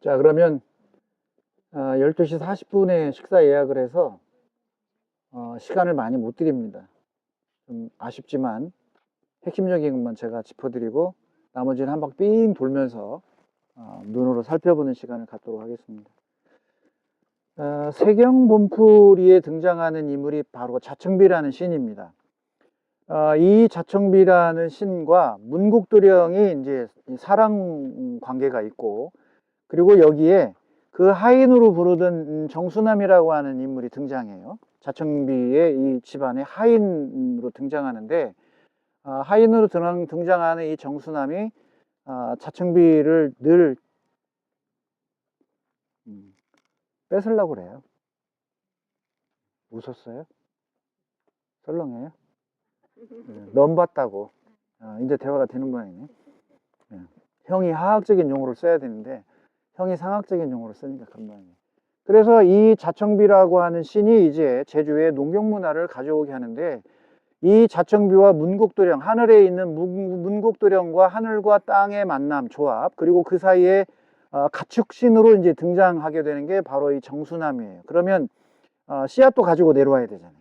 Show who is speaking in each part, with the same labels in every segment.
Speaker 1: 자, 그러면 어, 12시 40분에 식사 예약을 해서 어, 시간을 많이 못 드립니다. 좀 아쉽지만 핵심적인 것만 제가 짚어드리고 나머지는 한 바퀴 삥 돌면서 어, 눈으로 살펴보는 시간을 갖도록 하겠습니다. 어, 세경 본풀이에 등장하는 인물이 바로 자청비라는 신입니다. 어, 이 자청비라는 신과 문국도령이 이제 이 사랑 관계가 있고 그리고 여기에 그 하인으로 부르던 정수남이라고 하는 인물이 등장해요. 자청비의 이 집안의 하인으로 등장하는데 아, 하인으로 등- 등장하는 이 정수남이 아, 자청비를 늘 음, 뺏으려고 그래요. 웃었어요? 썰렁해요? 네, 넘봤다고. 아, 이제 대화가 되는 모양이네. 네. 형이 하학적인 용어를 써야 되는데 형이 상학적인 용어를 쓰니까 모양이에요. 그래서 이 자청비라고 하는 신이 이제 제주의 농경 문화를 가져오게 하는데 이 자청비와 문국도령 하늘에 있는 문- 문국도령과 하늘과 땅의 만남 조합 그리고 그 사이에 어, 가축신으로 이제 등장하게 되는 게 바로 이 정수남이에요. 그러면 어, 씨앗도 가지고 내려와야 되잖아요.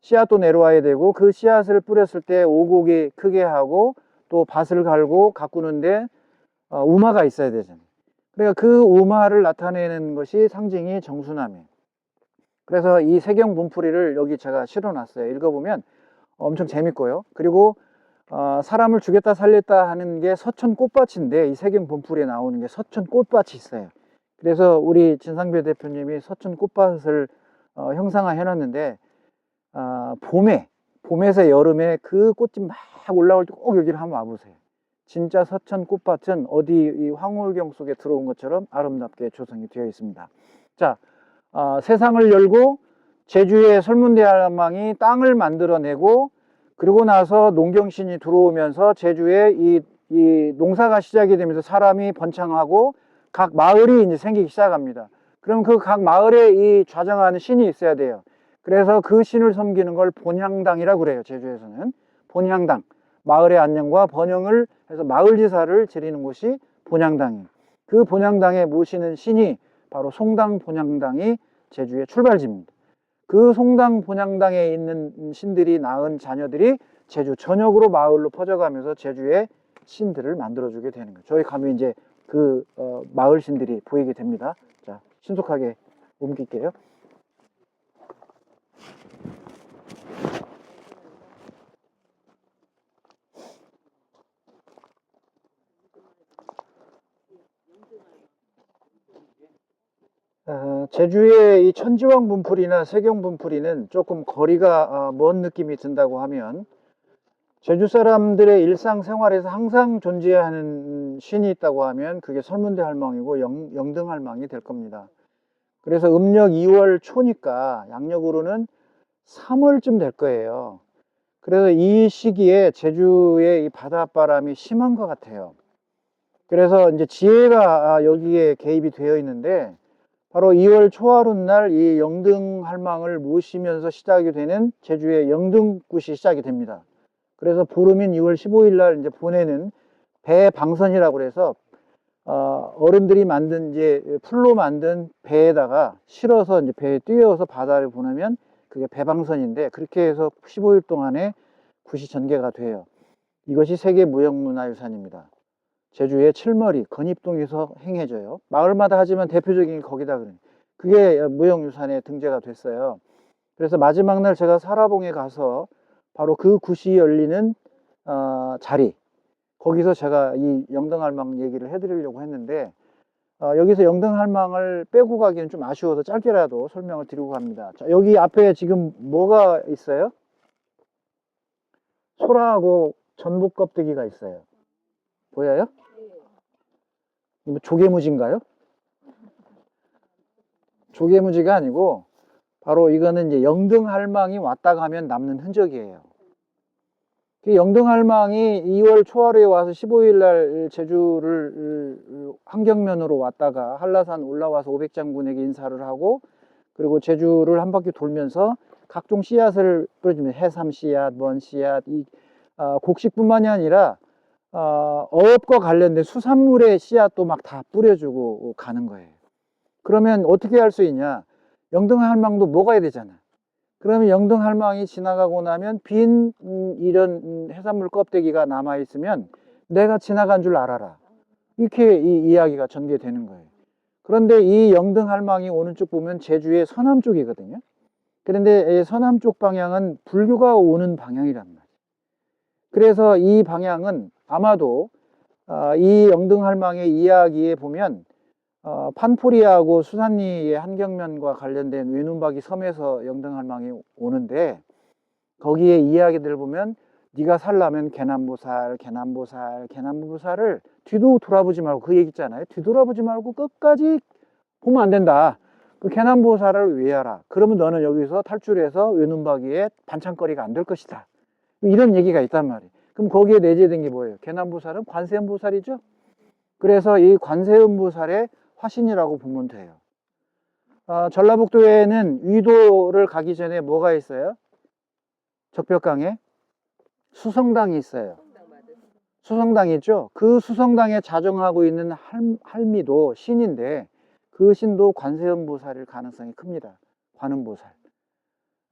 Speaker 1: 씨앗도 내려와야 되고 그 씨앗을 뿌렸을 때 오곡이 크게 하고 또 밭을 갈고 가꾸는데 어, 우마가 있어야 되잖아요. 그러니까 그 우마를 나타내는 것이 상징이 정수남이에요. 그래서 이 세경 분풀이를 여기 제가 실어놨어요. 읽어보면 엄청 재밌고요. 그리고 어, 사람을 죽였다 살렸다 하는 게 서천 꽃밭인데 이 세경 분풀이에 나오는 게 서천 꽃밭이 있어요. 그래서 우리 진상배 대표님이 서천 꽃밭을 어, 형상화 해 놨는데 아, 봄에 봄에서 여름에 그 꽃이 막 올라올 때 꼭 여기를 한번 와보세요. 진짜 서천 꽃밭은 어디 이 황홀경 속에 들어온 것처럼 아름답게 조성이 되어 있습니다. 자, 아, 세상을 열고 제주의 설문대할망이 땅을 만들어내고 그리고 나서 농경신이 들어오면서 제주에 이, 이 농사가 시작이 되면서 사람이 번창하고 각 마을이 이제 생기기 시작합니다. 그럼 그 각 마을에 이 좌정하는 신이 있어야 돼요. 그래서 그 신을 섬기는 걸 본향당이라고 그래요. 제주에서는 본향당. 마을의 안녕과 번영을 해서 마을지사를 지리는 곳이 본향당이에요. 그 본향당에 모시는 신이 바로 송당 본향당이 제주의 출발지입니다. 그 송당 본향당에 있는 신들이 낳은 자녀들이 제주 전역으로 마을로 퍼져가면서 제주의 신들을 만들어주게 되는 거예요. 저희 가면 이제 그 어, 마을 신들이 보이게 됩니다. 자, 신속하게 옮길게요. 어, 제주의 이 천지왕 분풀이나 세경 분풀이는 조금 거리가 어, 먼 느낌이 든다고 하면 제주 사람들의 일상생활에서 항상 존재하는 신이 있다고 하면 그게 설문대 할망이고 영, 영등 할망이 될 겁니다. 그래서 음력 2월 초니까 양력으로는 3월쯤 될 거예요. 그래서 이 시기에 제주의 이 바닷바람이 심한 것 같아요. 그래서 이제 지혜가 아, 여기에 개입이 되어 있는데 바로 2월 초하룻 날 이 영등 할망을 모시면서 시작이 되는 제주의 영등굿이 시작이 됩니다. 그래서 보름인 2월 15일 날 이제 보내는 배 방선이라고 그래서 어, 어른들이 만든 이제 풀로 만든 배에다가 실어서 이제 배에 띄워서 바다를 보내면 그게 배방선인데 그렇게 해서 15일 동안에 굿이 전개가 돼요. 이것이 세계 무형문화유산입니다. 제주의 칠머리, 건입동에서 행해져요. 마을마다 하지만 대표적인 게 거기다 그래요. 그게 무형유산에 등재가 됐어요. 그래서 마지막 날 제가 사라봉에 가서 바로 그 굿이 열리는 어, 자리, 거기서 제가 이 영등할망 얘기를 해드리려고 했는데 어, 여기서 영등할망을 빼고 가기는 좀 아쉬워서 짧게라도 설명을 드리고 갑니다. 자, 여기 앞에 지금 뭐가 있어요? 소라하고 전복 껍데기가 있어요. 보여요? 이거 조개무지인가요? 조개무지가 아니고 바로 이거는 이제 영등할망이 왔다 가면 남는 흔적이에요. 그 영등할망이 2월 초하루에 와서 15일 날 제주를 환경면으로 왔다가 한라산 올라와서 오백장군에게 인사를 하고 그리고 제주를 한 바퀴 돌면서 각종 씨앗을 뿌려주면 해삼 씨앗, 먼 씨앗, 이 아, 곡식뿐만이 아니라 어, 어업과 관련된 수산물의 씨앗도 막 다 뿌려주고 가는 거예요. 그러면 어떻게 할 수 있냐? 영등할망도 먹어야 되잖아. 그러면 영등할망이 지나가고 나면 빈 음, 이런 음, 해산물 껍데기가 남아 있으면 내가 지나간 줄 알아라. 이렇게 이 이야기가 전개되는 거예요. 그런데 이 영등할망이 오는 쪽 보면 제주의 서남 쪽이거든요. 그런데 이 서남 쪽 방향은 불교가 오는 방향이란 말이에요. 그래서 이 방향은 아마도 아, 이 영등할망의 이야기에 보면 어, 판포리하고 수산리의 한경면과 관련된 외눈박이 섬에서 영등할망이 오는데 거기에 이야기들 보면 네가 살라면 개남보살, 개남보살, 개남보살을 뒤도 돌아보지 말고 그 얘기 있잖아요. 뒤돌아보지 말고 끝까지 보면 안 된다. 그 개남보살을 외워라. 그러면 너는 여기서 탈출해서 외눈박이에 반찬거리가 안 될 것이다. 이런 얘기가 있단 말이에요. 그럼 거기에 내재된 게 뭐예요? 개남보살은 관세음보살이죠. 그래서 이 관세음보살의 화신이라고 보면 돼요. 어, 전라북도에는 위도를 가기 전에 뭐가 있어요? 적벽강에 수성당이 있어요. 수성당 있죠? 그 수성당에 자정하고 있는 할, 할미도 신인데 그 신도 관세음보살일 가능성이 큽니다. 관음보살.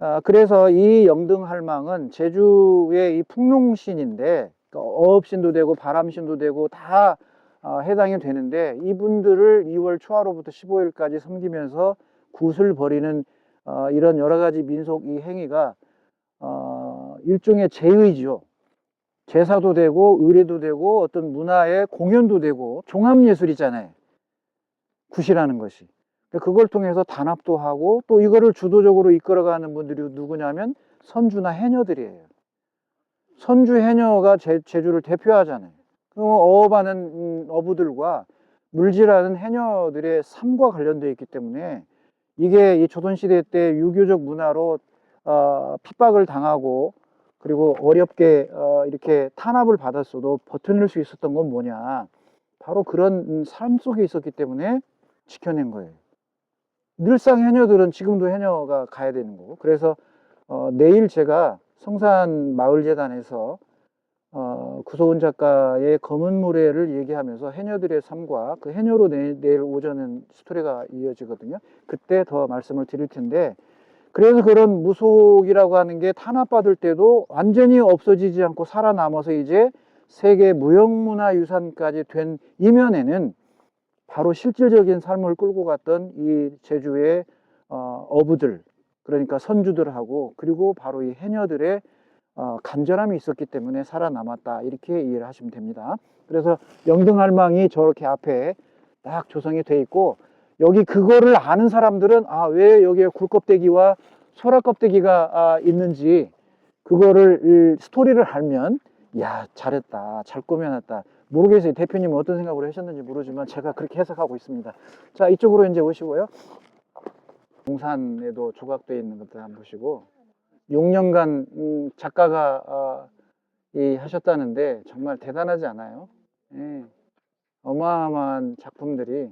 Speaker 1: 아, 그래서 이 영등할망은 제주의 이 풍룡신인데 그러니까 어업신도 되고 바람신도 되고 다 어, 해당이 되는데 이분들을 2월 초하로부터 15일까지 섬기면서 굿을 벌이는 어, 이런 여러 가지 민속 이 행위가 어, 일종의 제의죠. 제사도 되고 의례도 되고 어떤 문화의 공연도 되고 종합예술이잖아요. 굿이라는 것이. 그걸 통해서 단합도 하고 또 이거를 주도적으로 이끌어가는 분들이 누구냐면 선주나 해녀들이에요. 선주 해녀가 제, 제주를 대표하잖아요. 그럼 어업하는 음, 어부들과 물질하는 해녀들의 삶과 관련되어 있기 때문에 이게 이 조선시대 때 유교적 문화로 어, 핍박을 당하고 그리고 어렵게 어, 이렇게 탄압을 받았어도 버텨낼 수 있었던 건 뭐냐 바로 그런 음, 삶 속에 있었기 때문에 지켜낸 거예요. 늘상 해녀들은 지금도 해녀가 가야 되는 거고 그래서 어, 내일 제가 성산 마을재단에서 어, 구소은 작가의 검은 모래를 얘기하면서 해녀들의 삶과 그 해녀로 내, 내일 오전은 스토리가 이어지거든요. 그때 더 말씀을 드릴 텐데 그래서 그런 무속이라고 하는 게 탄압받을 때도 완전히 없어지지 않고 살아남아서 이제 세계 무형문화유산까지 된 이면에는 바로 실질적인 삶을 끌고 갔던 이 제주의 어, 어부들 그러니까 선주들하고 그리고 바로 이 해녀들의 어, 간절함이 있었기 때문에 살아남았다 이렇게 이해를 하시면 됩니다. 그래서 영등할망이 저렇게 앞에 딱 조성이 돼 있고 여기 그거를 아는 사람들은 아 왜 여기에 굴껍데기와 소라 껍데기가 아, 있는지 그거를 이 스토리를 알면 야 잘했다 잘 꾸며놨다 모르겠어요. 대표님은 어떤 생각으로 하셨는지 모르지만 제가 그렇게 해석하고 있습니다. 자 이쪽으로 이제 오시고요. 동산에도 조각되어 있는 것들 한번 보시고. 6년간 음, 작가가 아, 이 하셨다는데 정말 대단하지 않아요? 예, 어마어마한 작품들이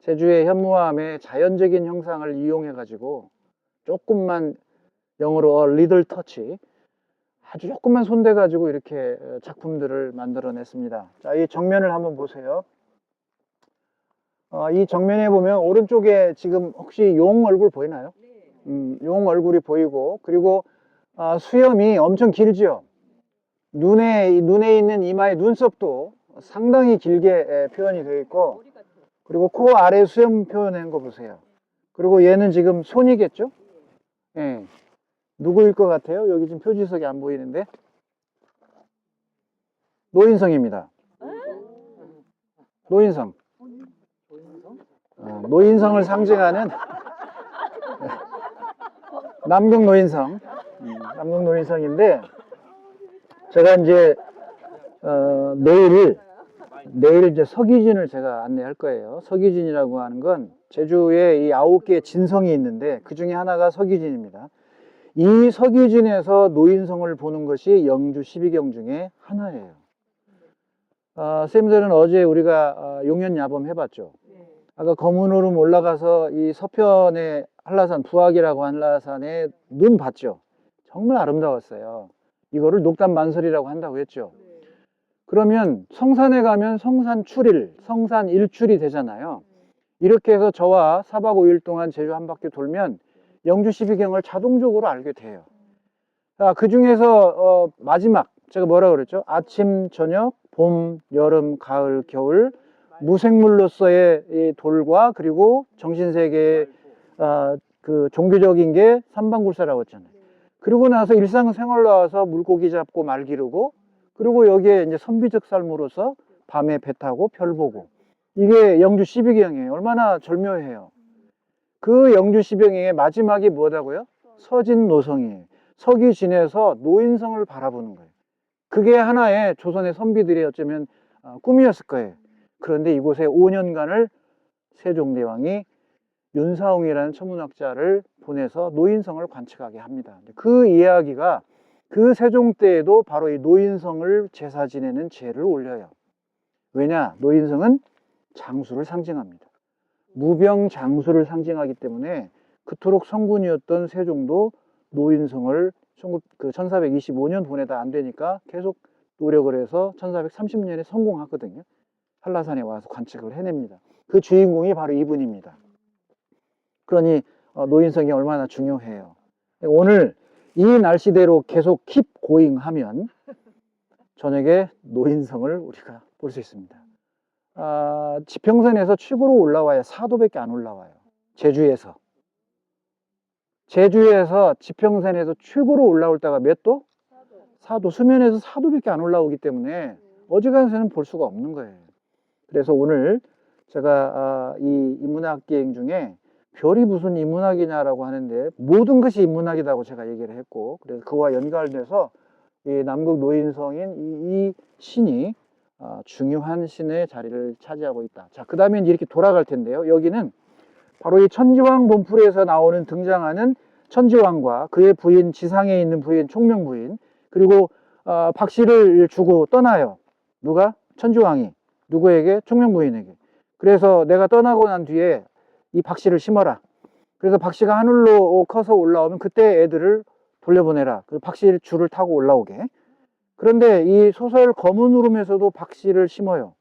Speaker 1: 제주의 현무암의 자연적인 형상을 이용해 가지고 조금만 영어로 리들 터치 아주 조금만 손대 가지고 이렇게 어, 작품들을 만들어냈습니다. 자, 이 정면을 한번 보세요. 어, 이 정면에 보면 오른쪽에 지금 혹시 용 얼굴 보이나요? 음, 용 얼굴이 보이고 그리고 아, 수염이 엄청 길죠. 눈에 눈에 있는 이마의 눈썹도 상당히 길게 에, 표현이 되어 있고 그리고 코 아래 수염 표현한 거 보세요. 그리고 얘는 지금 손이겠죠? 예. 누구일 것 같아요? 여기 지금 표지석이 안 보이는데 노인성입니다. 노인성. 어, 노인성을 상징하는 남경 노인성, 음, 남경 노인성인데 제가 이제 어, 내일 내일 이제 서기진을 제가 안내할 거예요. 서기진이라고 하는 건 제주에 이 아홉 개의 진성이 있는데 그 중에 하나가 서기진입니다. 이 서기진에서 노인성을 보는 것이 영주 12경 중에 하나예요. 어, 쌤들은 어제 우리가 어, 용연야범 해봤죠. 아까 검은 오름 올라가서 이 서편의 한라산 부학이라고 한라산에 눈 봤죠. 정말 아름다웠어요. 이거를 녹담 만설이라고 한다고 했죠. 그러면 성산에 가면 성산 출일, 성산 일출이 되잖아요. 이렇게 해서 저와 4박 5일 동안 제주 한 바퀴 돌면 영주 12경을 자동적으로 알게 돼요. 아, 그 중에서 어, 마지막 제가 뭐라 그랬죠? 아침, 저녁, 봄, 여름, 가을, 겨울 무생물로서의 이 돌과 그리고 정신세계의 아, 그 종교적인 게 삼방굴사라고 했잖아요. 그리고 나서 일상생활로 와서 물고기 잡고 말 기르고 그리고 여기에 이제 선비적 삶으로서 밤에 배 타고 별 보고 이게 영주 12경이에요. 얼마나 절묘해요. 그 영주 12경의 마지막이 뭐다고요? 서진 노성이에요. 서기 지내서 노인성을 바라보는 거예요. 그게 하나의 조선의 선비들의 어쩌면 아, 꿈이었을 거예요. 그런데 이곳에 5년간을 세종대왕이 윤사홍이라는 천문학자를 보내서 노인성을 관측하게 합니다. 그 이야기가 그 세종 때에도 바로 이 노인성을 제사 지내는 제를 올려요. 왜냐? 노인성은 장수를 상징합니다. 무병 장수를 상징하기 때문에 그토록 성군이었던 세종도 노인성을 1425년 보내다 안 되니까 계속 노력을 해서 1430년에 성공하거든요. 한라산에 와서 관측을 해냅니다. 그 주인공이 바로 이분입니다. 그러니 어, 노인성이 얼마나 중요해요. 오늘 이 날씨대로 계속 킵 고잉 하면 저녁에 노인성을 우리가 볼 수 있습니다. 아, 지평선에서 최고로 올라와야 4도밖에 안 올라와요. 제주에서. 제주에서 지평선에서 최고로 올라올 때가 몇 도? 4도. 수면에서 4도밖에 안 올라오기 때문에 어지간해서는 볼 수가 없는 거예요. 그래서 오늘 제가 아, 이 인문학 기행 중에 별이 무슨 인문학이냐라고 하는데 모든 것이 인문학이라고 제가 얘기를 했고 그래서 그와 연관돼서 이 남극 노인성인 이, 이 신이 아, 중요한 신의 자리를 차지하고 있다. 자, 그 다음에 이렇게 돌아갈 텐데요. 여기는 바로 이 천지왕 본풀에서 나오는 등장하는 천지왕과 그의 부인 지상에 있는 부인 총명 부인 그리고 어, 박씨를 주고 떠나요. 누가? 천지왕이 누구에게? 총명 부인에게. 그래서 내가 떠나고 난 뒤에 이 박씨를 심어라. 그래서 박씨가 하늘로 커서 올라오면 그때 애들을 돌려보내라. 그리고 박씨 줄을 타고 올라오게. 그런데 이 소설 검은 울음에서도 박 씨를 심어요.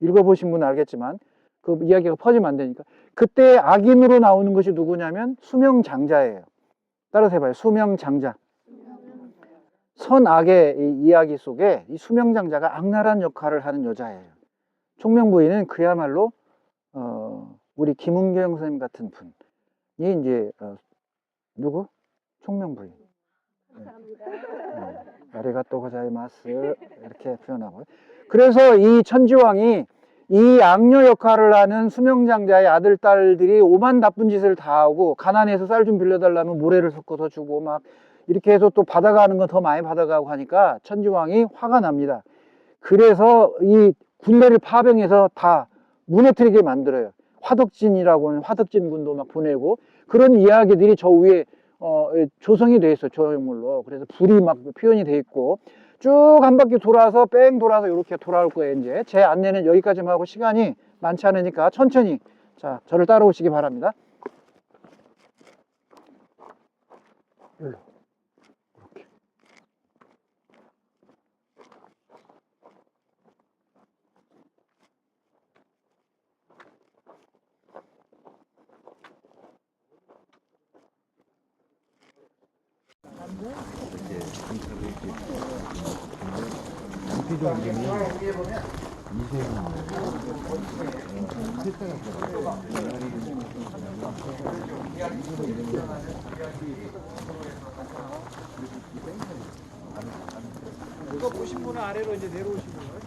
Speaker 1: 읽어보신 분은 알겠지만 그 이야기가 퍼지면 안 되니까. 그때 악인으로 나오는 것이 누구냐면 수명장자예요. 따라서 해봐요. 수명장자. 선악의 이 이야기 속에 이 수명장자가 악랄한 역할을 하는 여자예요. 총명 부인은 그야말로 어, 우리 김은경 선생님 같은 분이 이제 어, 누구? 총명 부인. 네. 아리가또 고자이마스 이렇게 표현하고요. 그래서 이 천지왕이 이 악녀 역할을 하는 수명장자의 아들 딸들이 오만 나쁜 짓을 다 하고 가난해서 쌀 좀 빌려달라면 모래를 섞어서 주고 막 이렇게 해서 또 받아가는 건 더 많이 받아가고 하니까 천지왕이 화가 납니다. 그래서 이 군대를 파병해서 다 무너뜨리게 만들어요. 화덕진이라고 하는 화덕진군도 막 보내고 그런 이야기들이 저 위에 어, 조성이 돼 있어 조형물로. 그래서 불이 막 표현이 돼 있고. 쭉 한 바퀴 돌아서 뺑 돌아서 이렇게 돌아올 거예요 이제. 제 안내는 여기까지만 하고 시간이 많지 않으니까 천천히. 자 저를 따라오시기 바랍니다
Speaker 2: 이거 보신 분은 아래로 이제 내려오시는 거예요.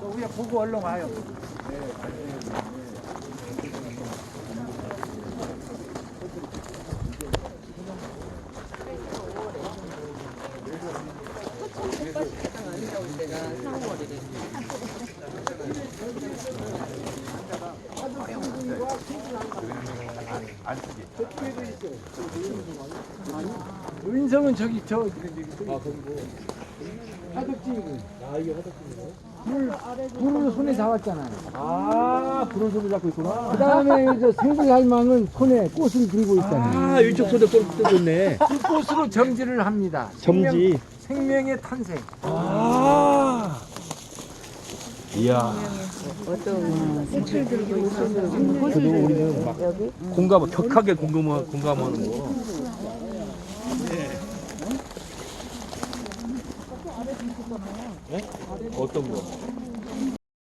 Speaker 2: 저 우리가 보고 얼른 와요. 노 인성은 저기 저 아, 화덕지이군. 아 이게 화덕지이고. 불 불을 손에 잡았잖아요. 아 불을 손에 잡고 있구나. 그 다음에 이제 생수할망은 손에 꽃을 들고 있잖아요.
Speaker 3: 아, 이쪽 손에 골 뜯었네.
Speaker 2: 그 꽃으로 정지를 합니다.
Speaker 3: 정지.
Speaker 2: 생명, 생명의 탄생.
Speaker 3: 아, 이야. 그래도 우리는 막 공감, 격하게 공감, 공감하는 거. 네? 어떤 거?